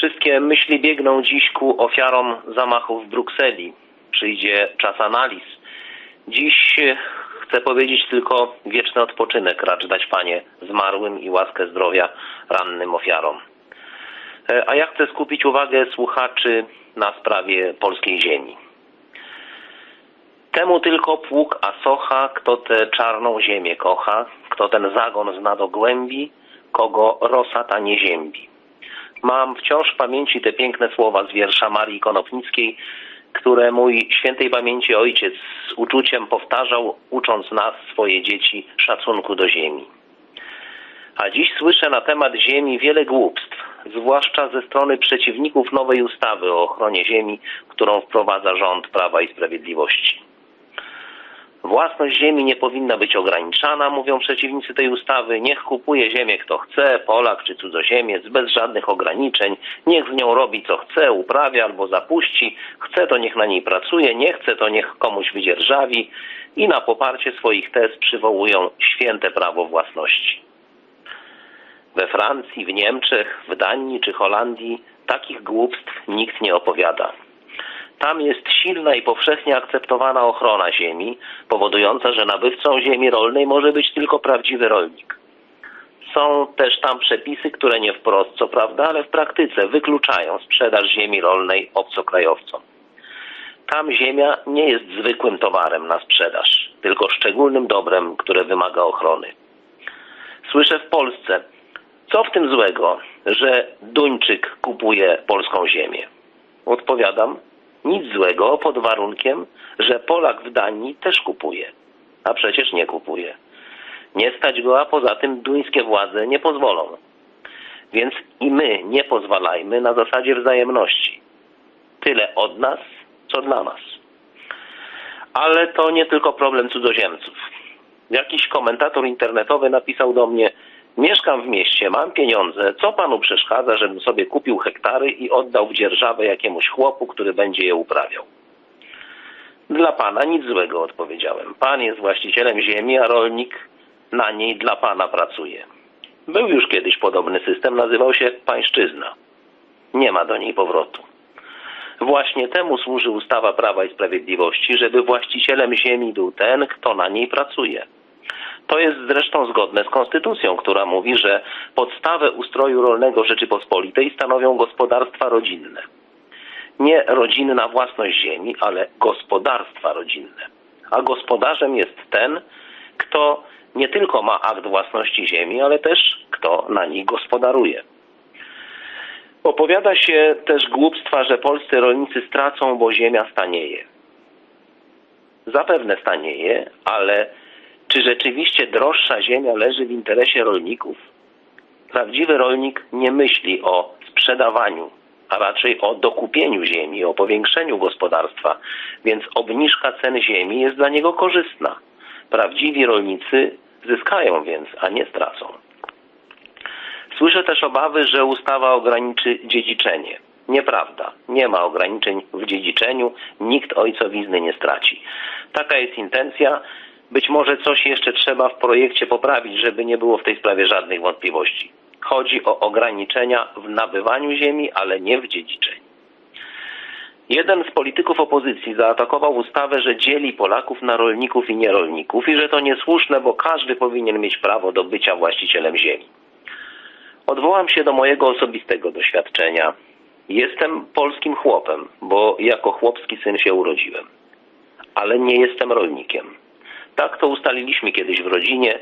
Wszystkie myśli biegną dziś ku ofiarom zamachów w Brukseli. Przyjdzie czas analiz. Dziś e, chcę powiedzieć tylko wieczny odpoczynek racz dać Panie zmarłym i łaskę zdrowia rannym ofiarom. E, A ja chcę skupić uwagę słuchaczy na sprawie polskiej ziemi. Temu tylko pług Asocha, kto tę czarną ziemię kocha, kto ten zagon zna do głębi, kogo rosa ta nie ziębi. Mam wciąż w pamięci te piękne słowa z wiersza Marii Konopnickiej, które mój świętej pamięci ojciec z uczuciem powtarzał, ucząc nas, swoje dzieci, szacunku do ziemi. A dziś słyszę na temat ziemi wiele głupstw, zwłaszcza ze strony przeciwników nowej ustawy o ochronie ziemi, którą wprowadza rząd Prawa i Sprawiedliwości. Własność ziemi nie powinna być ograniczana, mówią przeciwnicy tej ustawy. Niech kupuje ziemię kto chce, Polak czy cudzoziemiec, bez żadnych ograniczeń. Niech z nią robi co chce, uprawia albo zapuści. Chce to niech na niej pracuje, nie chce to niech komuś wydzierżawi. I na poparcie swoich tez przywołują święte prawo własności. We Francji, w Niemczech, w Danii czy Holandii takich głupstw nikt nie opowiada. Tam jest silna i powszechnie akceptowana ochrona ziemi, powodująca, że nabywcą ziemi rolnej może być tylko prawdziwy rolnik. Są też tam przepisy, które nie wprost, co prawda, ale w praktyce wykluczają sprzedaż ziemi rolnej obcokrajowcom. Tam ziemia nie jest zwykłym towarem na sprzedaż, tylko szczególnym dobrem, które wymaga ochrony. Słyszę w Polsce, co w tym złego, że Duńczyk kupuje polską ziemię? Odpowiadam, nic złego pod warunkiem, że Polak w Danii też kupuje, a przecież nie kupuje. Nie stać go, a poza tym duńskie władze nie pozwolą. Więc i my nie pozwalajmy na zasadzie wzajemności. Tyle od nas, co dla nas. Ale to nie tylko problem cudzoziemców. Jakiś komentator internetowy napisał do mnie: Mieszkam w mieście, mam pieniądze. Co panu przeszkadza, żebym sobie kupił hektary i oddał w dzierżawę jakiemuś chłopu, który będzie je uprawiał? Dla pana nic złego, odpowiedziałem. Pan jest właścicielem ziemi, a rolnik na niej dla pana pracuje. Był już kiedyś podobny system, nazywał się pańszczyzna. Nie ma do niej powrotu. Właśnie temu służy ustawa Prawa i Sprawiedliwości, żeby właścicielem ziemi był ten, kto na niej pracuje. To jest zresztą zgodne z konstytucją, która mówi, że podstawę ustroju rolnego Rzeczypospolitej stanowią gospodarstwa rodzinne. Nie rodzinna własność ziemi, ale gospodarstwa rodzinne. A gospodarzem jest ten, kto nie tylko ma akt własności ziemi, ale też kto na niej gospodaruje. Opowiada się też głupstwa, że polscy rolnicy stracą, bo ziemia stanieje. Zapewne stanieje, ale czy rzeczywiście droższa ziemia leży w interesie rolników? Prawdziwy rolnik nie myśli o sprzedawaniu, a raczej o dokupieniu ziemi, o powiększeniu gospodarstwa, więc obniżka cen ziemi jest dla niego korzystna. Prawdziwi rolnicy zyskają więc, a nie stracą. Słyszę też obawy, że ustawa ograniczy dziedziczenie. Nieprawda. Nie ma ograniczeń w dziedziczeniu, nikt ojcowizny nie straci. Taka jest intencja. Być może coś jeszcze trzeba w projekcie poprawić, żeby nie było w tej sprawie żadnych wątpliwości. Chodzi o ograniczenia w nabywaniu ziemi, ale nie w dziedziczeniu. Jeden z polityków opozycji zaatakował ustawę, że dzieli Polaków na rolników i nierolników i że to niesłuszne, bo każdy powinien mieć prawo do bycia właścicielem ziemi. Odwołam się do mojego osobistego doświadczenia. Jestem polskim chłopem, bo jako chłopski syn się urodziłem. Ale nie jestem rolnikiem. Tak to ustaliliśmy kiedyś w rodzinie,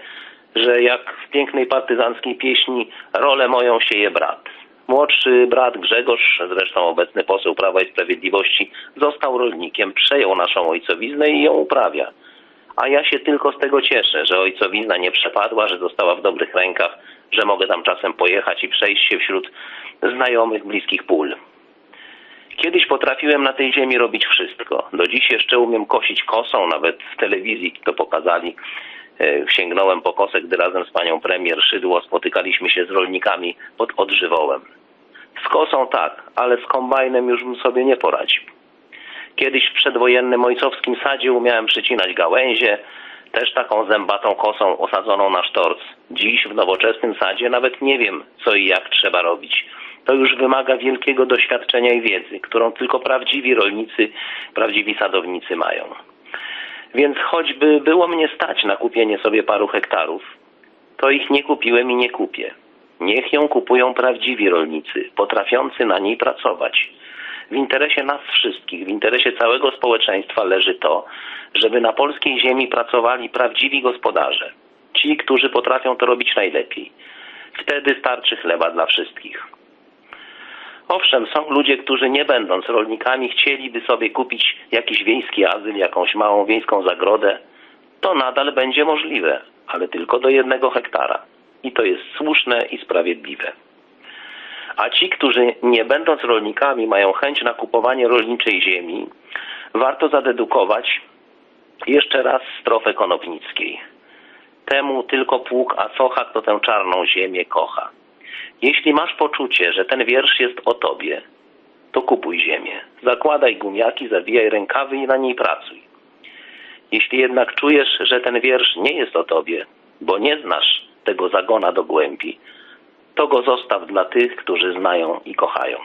że jak w pięknej partyzanckiej pieśni rolę moją sieje brat. Młodszy brat Grzegorz, zresztą obecny poseł Prawa i Sprawiedliwości, został rolnikiem, przejął naszą ojcowiznę i ją uprawia. A ja się tylko z tego cieszę, że ojcowizna nie przepadła, że została w dobrych rękach, że mogę tam czasem pojechać i przejść się wśród znajomych, bliskich pól. Kiedyś potrafiłem na tej ziemi robić wszystko. Do dziś jeszcze umiem kosić kosą, nawet w telewizji to pokazali. E, Sięgnąłem po kosę, gdy razem z panią premier Szydło spotykaliśmy się z rolnikami pod Odżywołem. Z kosą tak, ale z kombajnem już bym sobie nie poradził. Kiedyś w przedwojennym ojcowskim sadzie umiałem przycinać gałęzie, też taką zębatą kosą osadzoną na sztorc. Dziś w nowoczesnym sadzie nawet nie wiem, co i jak trzeba robić. To już wymaga wielkiego doświadczenia i wiedzy, którą tylko prawdziwi rolnicy, prawdziwi sadownicy mają. Więc choćby było mnie stać na kupienie sobie paru hektarów, to ich nie kupiłem i nie kupię. Niech ją kupują prawdziwi rolnicy, potrafiący na niej pracować. W interesie nas wszystkich, w interesie całego społeczeństwa leży to, żeby na polskiej ziemi pracowali prawdziwi gospodarze. Ci, którzy potrafią to robić najlepiej. Wtedy starczy chleba dla wszystkich. Owszem, są ludzie, którzy nie będąc rolnikami chcieliby sobie kupić jakiś wiejski azyl, jakąś małą wiejską zagrodę. To nadal będzie możliwe, ale tylko do jednego hektara. I to jest słuszne i sprawiedliwe. A ci, którzy nie będąc rolnikami mają chęć na kupowanie rolniczej ziemi, warto zadedukować jeszcze raz strofę Konopnickiej. Temu tylko pług, a socha, kto tę czarną ziemię kocha. Jeśli masz poczucie, że ten wiersz jest o tobie, to kupuj ziemię. Zakładaj gumiaki, zawijaj rękawy i na niej pracuj. Jeśli jednak czujesz, że ten wiersz nie jest o tobie, bo nie znasz tego zagona do głębi, to go zostaw dla tych, którzy znają i kochają.